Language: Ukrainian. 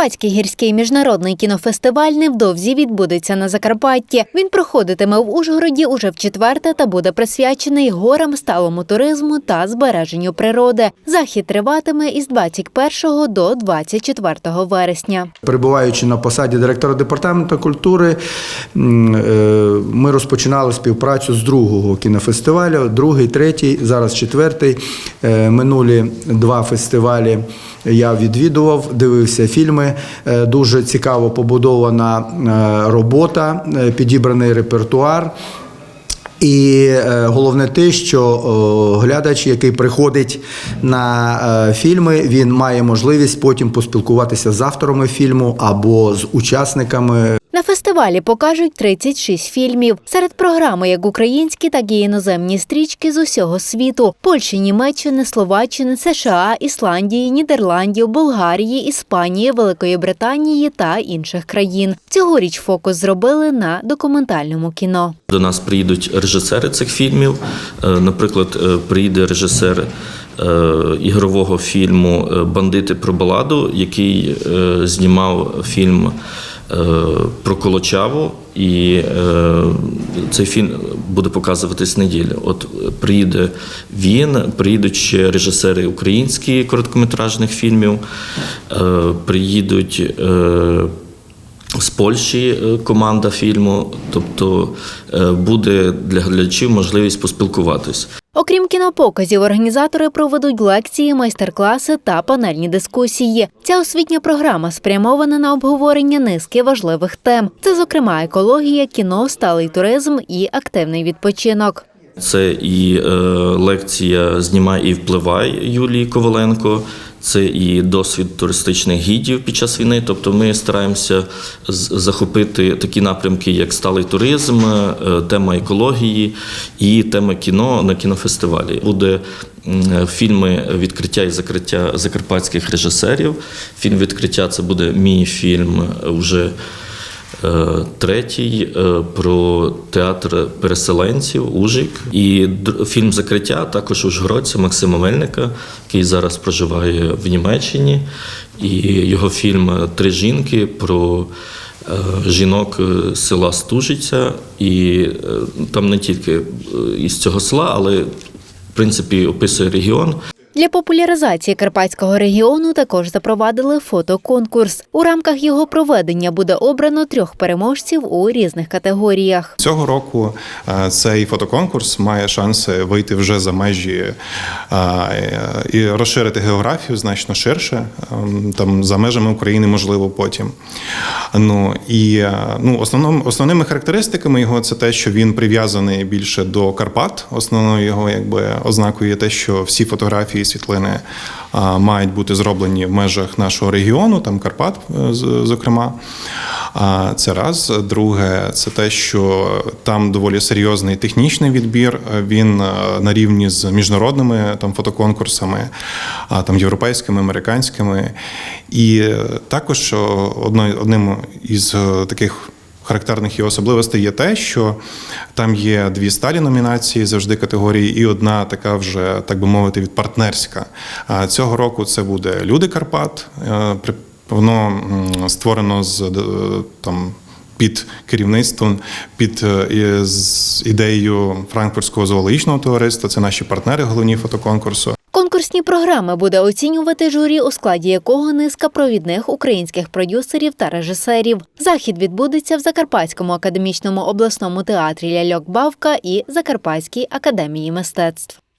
Карпатський гірський міжнародний кінофестиваль невдовзі відбудеться на Закарпатті. Він проходитиме в Ужгороді уже в четверте та буде присвячений горам, сталому туризму та збереженню природи. Захід триватиме із 21 до 24 вересня. Перебуваючи на посаді директора департаменту культури, е, ми розпочинали співпрацю з другого кінофестивалю, другий, третій, зараз четвертий. Е, Минулі два фестивалі я відвідував, дивився фільми. Е, Дуже цікаво побудована е, робота, е, підібраний репертуар. І головне те, що глядач, який приходить на фільми, він має можливість потім поспілкуватися з авторами фільму або з учасниками На фестивалі покажуть 36 фільмів. Серед програми як українські, так і іноземні стрічки з усього світу: Польщі, Німеччини, Словаччини, США, Ісландії, Нідерландів, Болгарії, Іспанії, Великої Британії та інших країн. Цьогоріч фокус зробили на документальному кіно. До нас приїдуть режисери цих фільмів. Е, Наприклад, е, приїде режисер е, ігрового фільму Бандити про баладу, який знімав фільм про Колочаву. І е, цей фільм буде показуватись неділю. От е, приїде він, приїдуть ще режисери українські короткометражних фільмів, е, приїдуть. З Польщі е, команда фільму, тобто е, буде для глядачів можливість поспілкуватись. Окрім кінопоказів, організатори проведуть лекції, майстер-класи та панельні дискусії. Ця освітня програма спрямована на обговорення низки важливих тем. Це, зокрема, екологія, кіно, сталий туризм і активний відпочинок. Це і е, лекція Знімай і впливай Юлії Коваленко. Це і досвід туристичних гідів під час війни. Тобто ми стараємося захопити такі напрямки, як сталий туризм, е, тема екології і тема кіно на кінофестивалі. Буде фільми відкриття і закриття закарпатських режисерів. Фільм відкриття це буде мій фільм вже. Е, Третій е, про театр переселенців Ужик. І фільм Закриття також ужгородця Максима Мельника, який зараз проживає в Німеччині. І його фільм Три жінки про е, жінок села Стужиця. І там не тільки із цього села, але в принципі описує регіон. Для популяризації карпатського регіону також запровадили фотоконкурс. У рамках його проведення буде обрано трьох переможців у різних категоріях. Цього року е, цей фотоконкурс має шанси вийти вже за межі е, і розширити географію значно ширше, ем, там за межами України, можливо, потім. Ну і е, ну, основним, основними характеристиками його це те, що він прив'язаний більше до Карпат. Основною його якби ознакою є те, що всі фотографії світлини мають бути зроблені в межах нашого регіону, там Карпат, е, зокрема. Це раз. Друге, це те, що там доволі серйозний технічний відбір. Він е, на рівні з міжнародними там фотоконкурсами, там європейськими, американськими. І е, також одним із таких. Характерних і особливостей є те, що там є дві сталі номінації завжди категорії, і одна така вже, так би мовити, від партнерська. Цього року це буде Люди Карпат. Е, Воно створено з е, там. Під керівництвом, під е, з ідеєю Франкфуртського зоологічного товариства, це наші партнери головні фотоконкурсу. Конкурсні програми буде оцінювати журі, у складі якого низка провідних українських продюсерів та режисерів. Захід відбудеться в Закарпатському академічному обласному театрі Ляльок Бавка і Закарпатській академії мистецтв.